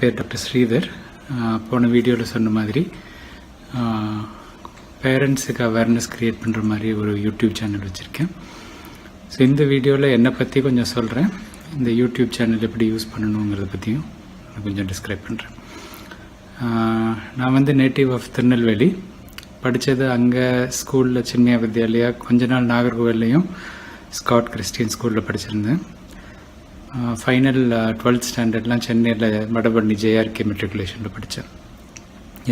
பேர் டாக்டர் ஸ்ரீதர். போன வீடியோவில் சொன்ன மாதிரி பேரண்ட்ஸுக்கு அவேர்னஸ் க்ரியேட் பண்ணுற மாதிரி ஒரு யூடியூப் சேனல் வச்சுருக்கேன். ஸோ இந்த வீடியோவில் என்னை பற்றி கொஞ்சம் சொல்கிறேன் இந்த யூடியூப் சேனல் எப்படி யூஸ் பண்ணணுங்கிறத பற்றியும் நான் கொஞ்சம் டிஸ்கிரைப் பண்ணுறேன் நான் வந்து நேட்டிவ் ஆஃப் திருநெல்வேலி. படித்தது அங்கே ஸ்கூலில் சின்ன வித்யாலயா. கொஞ்ச நாள் நாகர்கோவில்லையும் ஸ்காட் கிறிஸ்டியன் ஸ்கூலில் படிச்சிருந்தேன். ஃபைனல் டுவெல்த் ஸ்டாண்டர்ட்லாம் சென்னையில் வடபழனி ஜேஆர்கே மெட்ரிகுலேஷனில் படித்தேன்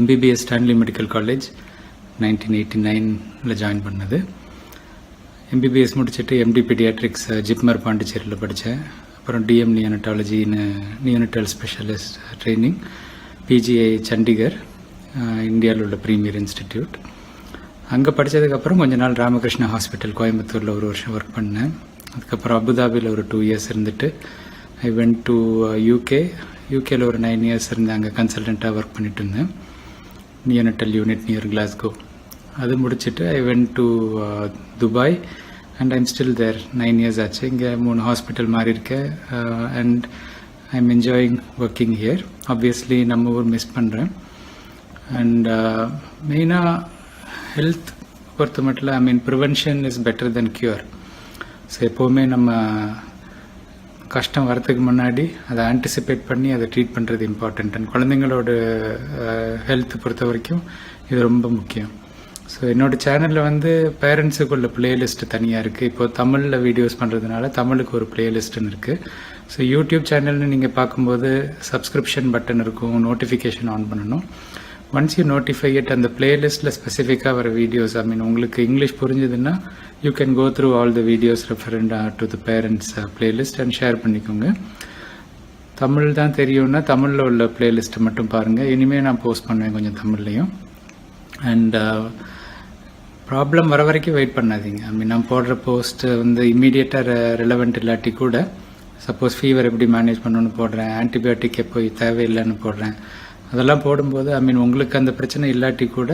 MBBS Stanley medical college nineteen eighty நைனில் ஜாயின் பண்ணது. எம்பிபிஎஸ் முடிச்சுட்டு எம்டி பீடியாட்ரிக்ஸ் ஜிப்மர் பாண்டிச்சேரியில் படித்தேன் அப்புறம் DM நியோனட்டாலஜின்னு neonatal specialist training PGI Chandigarh இந்தியாவில் உள்ள ப்ரீமியர் இன்ஸ்டிடியூட் அங்கே படித்ததுக்கப்புறம் கொஞ்ச நாள் ராமகிருஷ்ணா ஹாஸ்பிட்டல் கோயம்புத்தூரில் ஒரு வருஷம் ஒர்க் பண்ணேன். அதுக்கப்புறம் அபுதாபியில் ஒரு டூ இயர்ஸ் இருந்துட்டு ஐ வென்ட் டு யூகே யூகேயில் ஒரு நைன் இயர்ஸ் இருந்தேன் அங்கே கன்சல்டண்ட்டாக ஒர்க் பண்ணிட்டு இருந்தேன். நியூனட்டல் யூனிட் நியர் கிளாஸ்கோ அது முடிச்சுட்டு I went to Dubai and I'm still there nine years ஆச்சு. இங்கே மூணு ஹாஸ்பிட்டல் மாறி இருக்கேன் and I am enjoying working here obviously நம்ம ஊர் மிஸ் பண்ணுறேன் அண்ட் மெயினாக ஹெல்த் பொறுத்த மட்டும் I mean prevention is better then cure so எப்போவுமே நம்ம கஷ்டம் வரதுக்கு முன்னாடி அதை ஆன்டிசிபேட் பண்ணி அதை ட்ரீட் பண்ணுறது இம்பார்ட்டண்ட் அண்ட் குழந்தைங்களோட ஹெல்த் பொறுத்த வரைக்கும் இது ரொம்ப முக்கியம். ஸோ என்னோட சேனலில் வந்து பேரண்ட்ஸுக்குள்ள பிளேலிஸ்ட்டு தனியாக இருக்குது இப்போது தமிழில் வீடியோஸ் பண்ணுறதுனால தமிழுக்கு ஒரு பிளேலிஸ்ட்டுன்னு இருக்குது ஸோ யூடியூப் சேனல்னு நீங்கள் பார்க்கும்போது சப்ஸ்கிரிப்ஷன் பட்டன் இருக்கும் நோட்டிஃபிகேஷன் ஆன் பண்ணணும். ஒன்ஸ் யூ நோட்டிஃபை இட் அந்த பிளேலிஸ்ட்டில் ஸ்பெசிஃபிக்காக வர வீடியோஸ் ஐ மீன் உங்களுக்கு English புரிஞ்சுதுன்னா you can go through all the videos referent to the parents playlist and share பண்ணிக்கோங்க. தமிழ் தான் தெரியும்னா தமிழில் உள்ள பிளேலிஸ்ட்டை மட்டும் பாருங்கள் இனிமேல் நான் போஸ்ட் பண்ணுவேன் கொஞ்சம் தமிழ்லையும். அண்ட் ப்ராப்ளம் uh, வர வரைக்கும் வெயிட் பண்ணாதீங்க. ஐ மீன் நான் போடுற போஸ்ட்டு வந்து இம்மீடியட்டாக ரெலவெண்ட் இல்லாட்டி கூட சப்போஸ் ஃபீவர் எப்படி மேனேஜ் பண்ணணும்னு போடுறேன். ஆன்டிபயோட்டிக் எப்போ தேவையில்லைன்னு போடுறேன். அதெல்லாம் போடும்போது ஐ மீன் உங்களுக்கு அந்த பிரச்சனை இல்லாட்டி கூட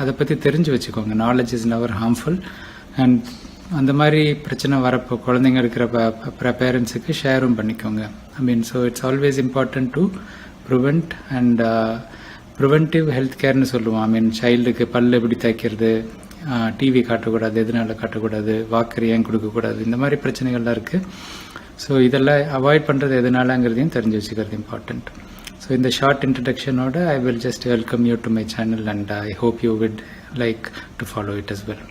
அதை பற்றி தெரிஞ்சு வச்சுக்கோங்க. Knowledge is never harmful and அந்த மாதிரி பிரச்சனை வரப்போ குழந்தைங்க இருக்கிற பேரண்ட்ஸுக்கு ஷேரும் பண்ணிக்கோங்க. I mean so it's always important to prevent and preventive health கேர்னு சொல்லுவோம். ஐ மீன் சைல்டுக்கு பல் எப்படி தைக்கிறது uh, டிவி காட்டக்கூடாது எதனால காட்டக்கூடாது வாக்கர் ஏன் கொடுக்கக்கூடாது இந்த மாதிரி பிரச்சனைகள்லாம் இருக்குது ஸோ இதெல்லாம் அவாய்ட் பண்ணுறது எதனாலங்கிறதையும் தெரிஞ்சு வச்சுக்கிறது இம்பார்ட்டண்ட் ஸோ இந்த short இன்ட்ரடக்ஷனோட I will just welcome you to my channel and I hope you would like to follow it as well